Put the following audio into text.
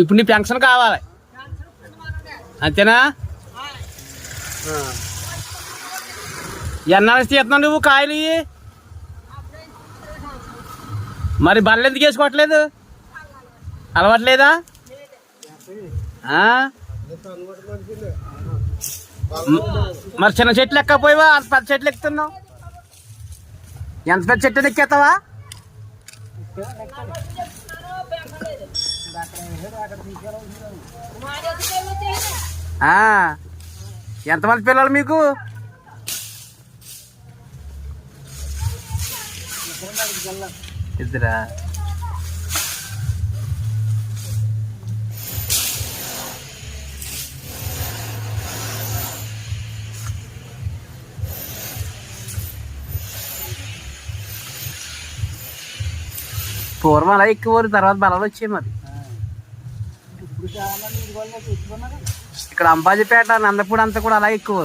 ఇప్పుడు నీ పెన్షన్ కావాలి. అంతేనా? ఎన్నాళ్ళు తీస్తున్నావు నువ్వు కాయలు మరి బళ్ళు ఎందుకు వేసుకోవట్లేదు? అలవాట్లేదా? మరి చిన్న చెట్లు ఎక్కకపోయావా? అంత పెద్ద చెట్లు ఎక్కుతున్నావు? ఎంత పెద్ద చెట్టు ఎక్కేస్తావా ఎంతమంది పిల్లలు మీకు? ఇద్దరా? పూర్వం అలా ఎక్కువ తర్వాత బలాలు వచ్చాయి మరి. ఇక్కడ అంబాజీపేట నందపూడి అంతా కూడా అలా ఎక్కువ